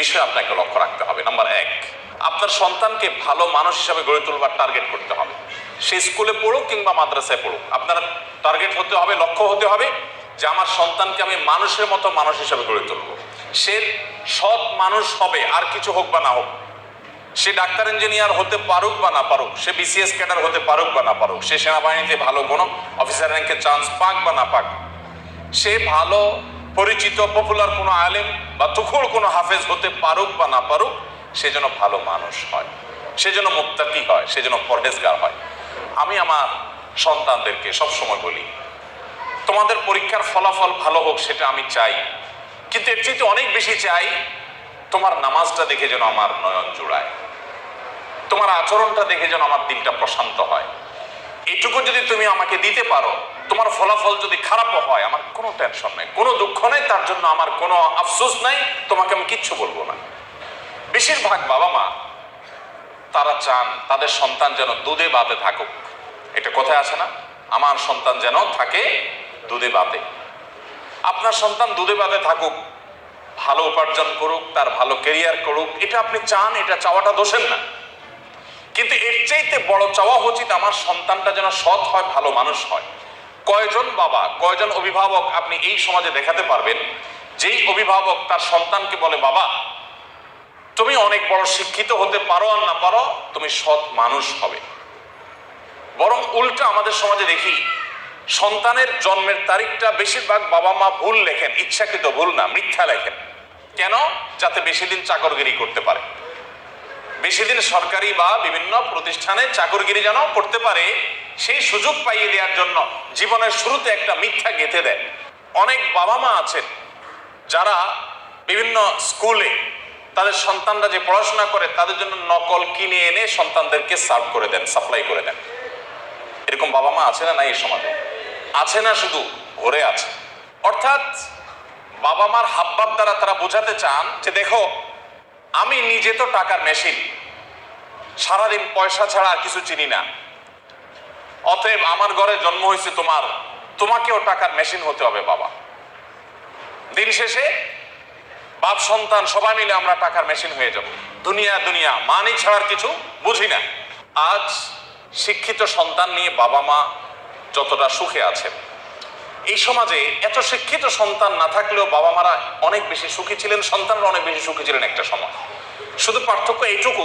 বিষয় আপনাকে লক্ষ্য রাখতে হবে, নাম্বার এক, আপনার সন্তানকে ভালো মানুষ হিসাবে গড়ে তুলবার টার্গেট করতে হবে। সে স্কুলে পড়ুক কিংবা মাদ্রাসায় পড়ুক, আপনার টার্গেট হতে হবে, লক্ষ্য হতে হবে যে আমার সন্তানকে আমি মানুষের মতো মানুষ হিসাবে গড়ে তুলব। সে সৎ মানুষ হবে, আর কিছু হোক বা না হোক, সে ডাক্তার ইঞ্জিনিয়ার হতে পারুক বা না পারুক, সে বিসিএস ক্যাডার হতে পারুক বা না পারুক, সে সেনাবাহিনীতে ভালো কোনো অফিসার র্যাঙ্কে চান্স পাক বা না পাক, সে ভালো পরিচিত পপুলার কোনো আলেম বা তুখুর কোনো হাফেজ হতে পারুক বা না পারুক, সে যেন ভালো মানুষ হয়। সে যেন মুক্তাকি হয়, সে যেন পরহেজগার হয়। আমি আমার সন্তানদেরকে সবসময় বলি, তোমাদের পরীক্ষার ফলাফল ভালো হোক সেটা আমি চাই, কিন্তু এর চেয়ে অনেক বেশি চাই, তোমার নামাজটা দেখে যেন আমার নয়ন জোড়ায়। তোমার আচরণটা দেখে যেন আমার দিনটা প্রশান্ত হয়। এইটুকু যদি তুমি আমাকে দিতে পারো তোমার ফলাফল যদি খারাপও হয়, আমার কোনো টেনশন নেই। কোনো দুঃখ নেই, তার জন্য আমার কোনো আফসোস নাই, তোমাকে আমি কিচ্ছু বলব না। বেশিরভাগ বাবা মা, তারা চান তাদের সন্তান যেন দুধে বাতে থাকুক। এটা কোথায় আসে না? আমার সন্তান যেন থাকে দুধে বাতে আপনার সন্তান দুধে বাতে থাকুক, ভালো উপার্জন করুক, তার ভালো কেরিয়ার করুক, এটা আপনি চান, এটা চাওয়াটা দোষের না। কিন্তু এর চাইতে বড় চাওয়া উচিত আমার সন্তানটা যেন সৎ হয়, ভালো মানুষ হয়। কয়জন বাবা, কয়জন অভিভাবক আপনি এই সমাজে দেখাতে পারবেন? যেই অভিভাবক তার সন্তানকে বলে, বাবা, তুমি অনেক বড় শিক্ষিত হতে পারো আর না পারো, তুমি সৎ মানুষ হবে। বরং উল্টা আমাদের সমাজে দেখি, সন্তানের জন্মের তারিখটা বেশিরভাগ বাবা মা ভুল লেখেন, ইচ্ছাকৃত ভুল না, মিথ্যা লেখেন। কেন? যাতে বেশি দিন চাকরগিরি করতে পারে। বেশি দিন সরকারি বা বিভিন্ন প্রতিষ্ঠানে চাকরগিরি যেন করতে পারে, সেই সুযোগ পাইয়ে দেওয়ার জন্য জীবনের শুরুতে একটা মিথ্যা গেঁথে দেয়। অনেক বাবা মা আছেন যারা বিভিন্ন স্কুলে তাদের সন্তানরা যে পড়াশোনা করে তাদের জন্য নকল কিনে এনে সন্তানদেরকে সার্ভ করে দেন, সাপ্লাই করে দেন। এরকম বাবা মা আছে না এই সমাজে? আছে না শুধু, ভরে আছে। অর্থাৎ বাবা মার হাবভাব দ্বারা তারা বোঝাতে চান যে দেখো, আমি নিজে তো টাকার মেশিন সারাদিন পয়সা ছাড়া আর কিছু চিনি না। অতএব আমার ঘরে জন্ম হয়েছে তোমার, তোমাকেও টাকার মেশিন হতে হবে বাবা। দিন শেষে বাপ সন্তান সবাই মিলে আমরা টাকার মেশিন হয়ে যাব। দুনিয়া দুনিয়া, মানি ছাড়ার কিছু বুঝি না। আজ শিক্ষিত সন্তান নিয়ে বাবা মা যতটা সুখে আছেন, এই সমাজে এত শিক্ষিত সন্তান না থাকলেও বাবা মারা অনেক বেশি সুখী ছিলেন, সন্তানরা অনেক বেশি সুখী ছিলেন একটা সময়। শুধু পার্থক্য এইটুকু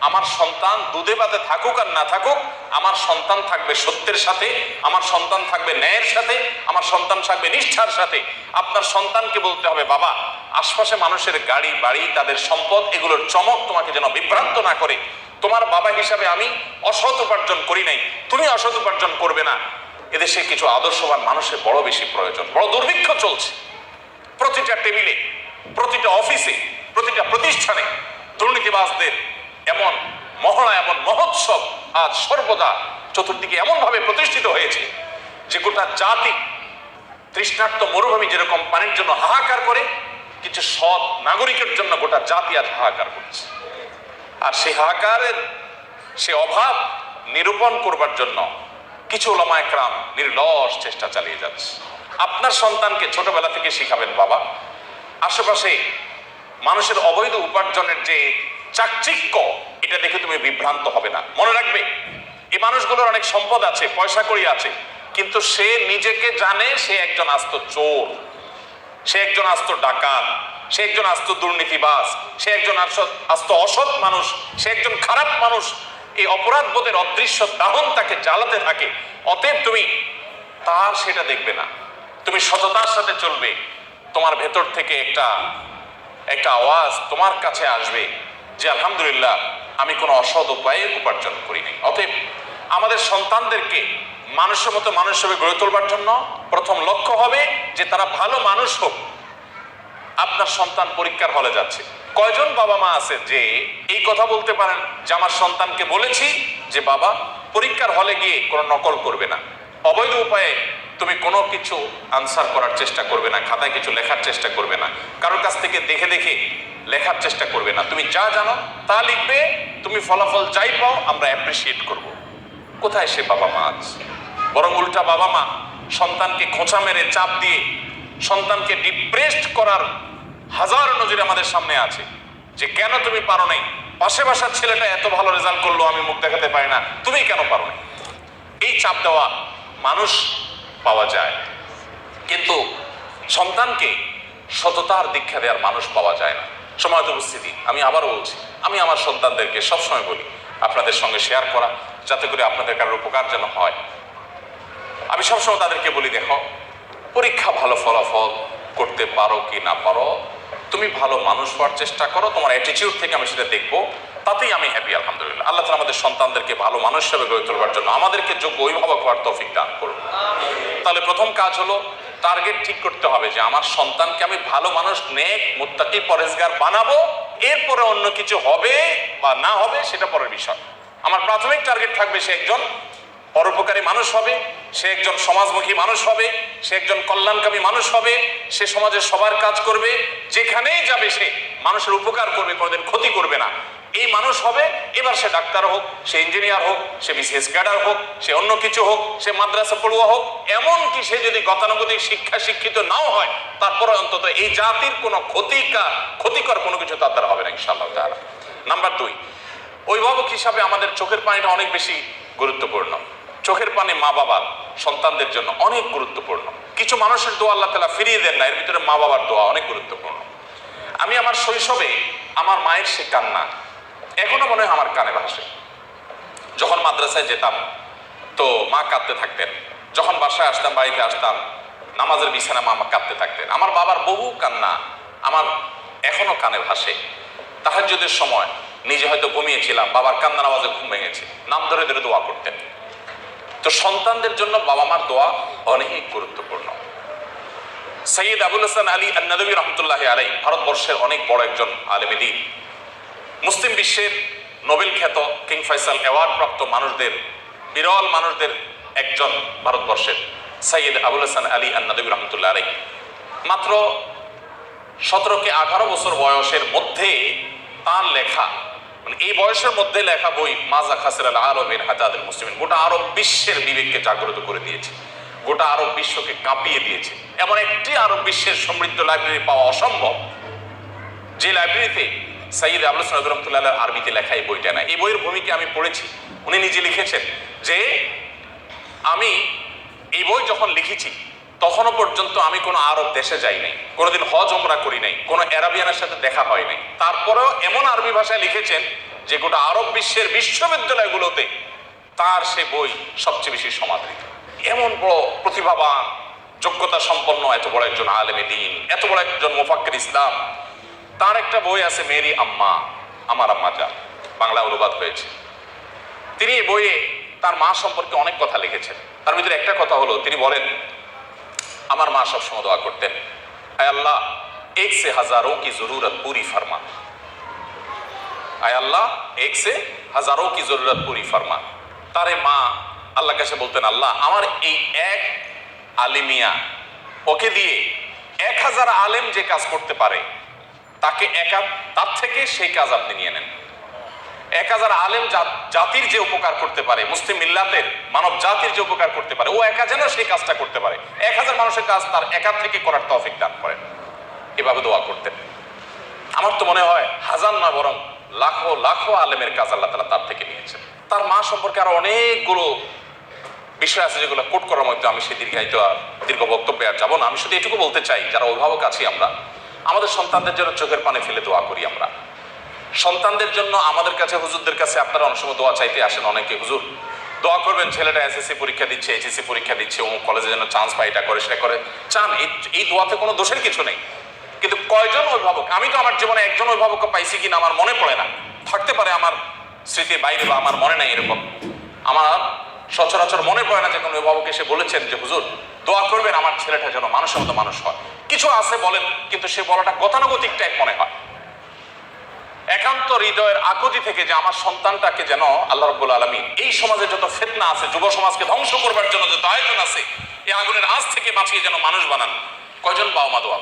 আমার সন্তান দুধে বাতে থাকুক আর না থাকুক, আমার সন্তান থাকবে সত্যের সাথে, আমার সন্তান থাকবে ন্যায়ের সাথে, আমার সন্তান থাকবে নিষ্ঠার সাথে। আপনার সন্তানকে বলতে হবে, বাবা, আশপাশে মানুষের গাড়ি, বাড়ি, তাদের সম্পদ, এগুলোর চমক তোমাকে যেন বিভ্রান্ত না করে। তোমার বাবা হিসাবে আমি অসৎ উপার্জন করি নাই। তুমি অসৎ উপার্জন করবে না। এদেশে কিছু আদর্শবান মানুষের বড় বেশি প্রয়োজন, বড় দুর্ভিক্ষ চলছে। প্রতিটা টেবিলে, প্রতিটা অফিসে, প্রতিটা প্রতিষ্ঠানে দুর্নীতিবাজদের এমন মহড়া, এমন মহোৎসব আজ সর্বদা চতুর্দিকে এমনভাবে প্রতিষ্ঠিত হয়েছে যে গোটা জাতি তৃষ্ণার্ত মরুভূমি যেরকম পানির জন্য হাহাকার করে, কিছু সৎ নাগরিকের জন্য গোটা জাতি আজ হাহাকার করছে। আর সেই হাহাকারের, সে অভাব নিরূপণ করবার জন্য কিছু ওলামা একরাম নির্লস চেষ্টা চালিয়ে যাচ্ছে। আপনার সন্তানকে ছোটবেলা থেকে শিখাবেন বাবা। আশেপাশে মানুষের অবৈধ উপার্জনের যে চাকচিক্য, এটা দেখে তুমি বিভ্রান্ত হবে না। মনে রাখবে, এই মানুষগুলোর অনেক সম্পদ আছে, পয়সা করি আছে, কিন্তু সে নিজেকে জানে সে একজন আস্ত চোর, সে একজন আস্ত ডাকাত, সে একজন আস্ত দুর্নীতিবাস সে একজন আস্ত- অসৎ মানুষ, সে একজন খারাপ মানুষ। এই অপরাধ বোধের অদৃশ্য দাহন তাকে জ্বালাতে থাকে, অতএব তুমি তার সেটা দেখবে না। তুমি সততার সাথে চলবে, তোমার ভেতর থেকে একটা একটা আওয়াজ তোমার কাছে আসবে। যে আলহামদুলিল্লাহ, আমি কোনো অসৎ উপায়ে উপার্জন করিনি অতএব আমাদের সন্তানদেরকে মানুষের মতো মানুষ হিসেবে গড়ে তোলবার জন্য প্রথম লক্ষ্য হবে যে তারা ভালো মানুষ হোক। আপনার সন্তান পরীক্ষার হলে যাচ্ছে। কয়জন বাবা মা আছে যে এই কথা বলতে পারেন যে, আমার সন্তানকে বলেছি যে, বাবা, পরীক্ষার হলে গিয়ে কোনো নকল করবে না। অবৈধ উপায়ে তুমি কোনো কিছু আনসার করার চেষ্টা করবে না, খাতায় কিছু লেখার চেষ্টা করবে না। কারোর কাছ থেকে দেখে দেখে লেখার চেষ্টা করবে না। তুমি যা জানো তা লিখবে, তুমি ফলাফল যাই পাও, আমরা অ্যাপ্রিসিয়েট করব। কোথায় সে বাবা মা আছে? বরং উল্টা বাবা মা সন্তানকে খোঁচা মেরে চাপ দিয়ে সন্তানকে ডিপ্রেসড করার হাজার নজির আমাদের সামনে আছে। যে কেন তুমি পারো নাই? পাশে বাসার ছেলেটা এত ভালো রেজাল্ট করল, আমি মুখ দেখাতে পারি না। তুমি কেন পারো নাই? এই চাপ দেওয়া মানুষ পাওয়া যায়। কিন্তু সন্তানকে সততার দীক্ষা দেওয়ার মানুষ পাওয়া যায় না। সময় উপস্থিতি, আমি আবারও বলছি, আমি আমার সন্তানদেরকে সবসময় বলি, আপনাদের সঙ্গে শেয়ার করা, যাতে করে আপনাদের কারোর উপকার যেন হয়। আমি সবসময় তাদেরকে বলি, দেখো, পরীক্ষা ভালো ফলাফল করতে পারো কি না পারো? তুমি ভালো মানুষ হওয়ার চেষ্টা করো, তোমার অ্যাটিটিউড থেকে আমি সেটা দেখব, তাতেই আমি হ্যাপি আলহামদুলিল্লাহ। আল্লাহ তালা আমাদের সন্তানদেরকে ভালো মানুষ হিসেবে গড়ে তোলবার জন্য আমাদেরকে যোগ্য অভিভাবক হওয়ার তৌফিক দান করুন। তাহলে প্রথম কাজ হলো টার্গেট ঠিক করতে হবে যে আমার সন্তানকে আমি ভালো মানুষ, নেক, মোত্তাকি, পরেজগার বানাবো, এরপরে অন্য কিছু হবে বা না হবে সেটা পরের বিষয়। আমার প্রাথমিক টার্গেট থাকবে সে একজন পরোপকারী মানুষ হবে, সে একজন সমাজমুখী মানুষ হবে, সে একজন কল্যাণকামী মানুষ হবে, সে সমাজের সবার কাজ করবে, যেখানেই যাবে সে মানুষের উপকার করবে, কোনোদিন ক্ষতি করবে না। এই মানুষ হবে, এবার সে ডাক্তার হোক, সে ইঞ্জিনিয়ার হোক, সে বিসিএস ক্যাডার হোক, সে অন্য কিছু হোক, সে মাদ্রাসা পড়ুয়া হোক এমন কি সে যদি গতানুগতিক শিক্ষা শিক্ষিত নাও হয় তারপরে অন্তত এই জাতির কোনো ক্ষতিকার, ক্ষতিকর কোনো কিছু তার দ্বারা হবে না, ইনশাআল্লাহ তাআলা। নাম্বার দুই, অভিভাবক হিসাবে আমাদের চোখের পানিটা অনেক বেশি গুরুত্বপূর্ণ। চোখের পানে মা বাবার সন্তানদের জন্য অনেক গুরুত্বপূর্ণ। কিছু মানুষের দোয়া আল্লাহ তালা ফিরিয়ে দেন না, এর ভিতরে মা বাবার দোয়া অনেক গুরুত্বপূর্ণ। আমি আমার শৈশবে আমার মায়ের সে কান্না, এখনও মনে হয় আমার কানে ভাসে। যখন মাদ্রাসায় যেতাম, তো মা কাঁদতে থাকতেন। যখন বাসায় আসতাম, বাড়িতে আসতাম, নামাজের বিছানা মা কাঁদতে থাকতেন। আমার বাবার বহু কান্না আমার এখনও কানে ভাসে। তাহাজ্জুদের সময় নিজে হয়তো ঘুমিয়েছিলাম, বাবার কান্নার আওয়াজে ঘুম ভেঙেছে। নাম ধরে ধরে দোয়া করতেন। তো সন্তানদের জন্য বাবা মার দোয়া অনেক গুরুত্বপূর্ণ। সৈয়দ আবুল হাসান আলী আন্নাদবী রহমতুল্লাহ আলাই ভারতবর্ষের অনেক বড় একজন আলেমেদিন মুসলিম বিশ্বের নোবেল খ্যাত কিং ফয়সাল অ্যাওয়ার্ড প্রাপ্ত মানুষদের, বিরল মানুষদের একজন ভারতবর্ষের সৈয়দ আবুল হাসান আলী আন্নাদবী রহমতুল্লাহ আলাই মাত্র সতেরো কে আঠারো বছর বয়সের মধ্যে তার লেখা মানে এই বয়সের মধ্যে লেখা বই মাজা খাসির আল আলমের হাজাদের মুসলিম গোটা আরব বিশ্বের বিবেককে জাগ্রত করে দিয়েছে। গোটা আরব বিশ্বকে কাঁপিয়ে দিয়েছে। এমন একটি আরব বিশ্বের সমৃদ্ধ লাইব্রেরি পাওয়া অসম্ভব, যে লাইব্রেরিতে সাইদ আবুল হাসান রহমতুল্লাহ আরবিতে লেখা এই বইটা না এই বইয়ের ভূমিকা আমি পড়েছি। উনি নিজে লিখেছেন যে, আমি এই বই যখন লিখেছি তখনও পর্যন্ত আমি কোনো আরব দেশে যাই নাই, কোনোদিন হজ ওমরা করি নাই, কোনো অ্যারাবিয়ানের সাথে দেখা হয় নাই। তারপরেও এমন আরবি ভাষায় লিখেছেন যে গোটা আরব বিশ্বের বিশ্ববিদ্যালয়গুলোতে তার সে বই সবচেয়ে বেশি সমাদৃত। এমন বড় প্রতিভাবান যোগ্যতা সম্পন্ন এত বড় একজন আলেমে দিন, এত বড় একজন মুফাক্কির ইসলাম, তার একটা বই আছে মেরি আম্মা, আমার আম্মা যা বাংলা অনুবাদ হয়েছে। তিনি এই বইয়ে তার মা সম্পর্কে অনেক কথা লিখেছেন। তার ভিতরে একটা কথা হলো, তিনি বলেন আমার মা সবসময় দোয়া করতেন। আয় আল্লাহ এক সে হাজারো কি জরুরত পুরি ফার্মা। আয় আল্লাহ এক সে হাজারো কি জরুরত পুরি ফার্মা। তারে মা আল্লাহ কাছে বলতেন, আল্লাহ, আমার এই এক আলিমিয়া, ওকে দিয়ে এক হাজার আলেম যে কাজ করতে পারে, তাকে একা তার থেকে সেই কাজ আপনি নিয়ে নেন। এক হাজার আলেম জাতির যে উপকার করতে পারে, মুসলিম মিল্লাতের মানব জাতির যে উপকার করতে পারে, ও একা যেন সেই কাজটা করতে পারে। এক হাজার মানুষের কাজ তার একা থেকে করার তৌফিক দান করেন এভাবে দোয়া করতেন। আমার তো মনে হয় হাজার না, বরং লাখো লাখো আলেমের কাজ আল্লাহ তালা তার থেকে নিয়েছেন। তার মা সম্পর্কে আরও অনেকগুলো বিষয় আছে যেগুলো কোট করার মধ্যে আমি সে দীর্ঘায়িত আর দীর্ঘ বক্তব্যে আর যাব না। আমি শুধু এটুকু বলতে চাই, যারা অভিভাবক আছি আমরা, আমাদের সন্তানদের জন্য চোখের পানে ফেলে দোয়া করি আমরা। সন্তানদের জন্য আমাদের কাছে, হুজুরদের কাছে আপনারা অনেক সময় দোয়া চাইতে আসেন অনেকে। হুজুর, দোয়া করবেন, ছেলেটা এসএসসি পরীক্ষা দিচ্ছে এইচএসসি পরীক্ষা দিচ্ছে, অমুক কলেজে যেন চান্স পায়, এটা করে, সেটা করে। চান, এই দোয়াতে কোনো দোষের কিছু নেই। কিন্তু কয়জন অভিভাবক, আমি তো আমার জীবনে একজন অভিভাবককে পাইছি কিনা আমার মনে পড়ে না। থাকতে পারে আমার স্মৃতি বাইরে বা আমার মনে নাই এরকম। আমার সচরাচর মনে পড়ে না যে কোনো অভিভাবক এসে বলেছেন যে, হুজুর, দোয়া করবেন, আমার ছেলেটা যেন মানুষের মতো মানুষ হয়। কিছু আছে বলেন, কিন্তু সে বলাটা গতানুগতিক টাইপ মনে হয়। একান্ত হৃদয়ের আকুতি থেকে যে আমার সন্তানটাকে যেন আল্লাহ রব্বুল আলমী এই সমাজে যত ফেতনা আছে, যুব সমাজকে ধ্বংস করবার জন্য যত আয়োজন আছে, এই আগুনের আজ থেকে বাঁচিয়ে যেন মানুষ বানান। কয়জন বাবা মা দোয়া?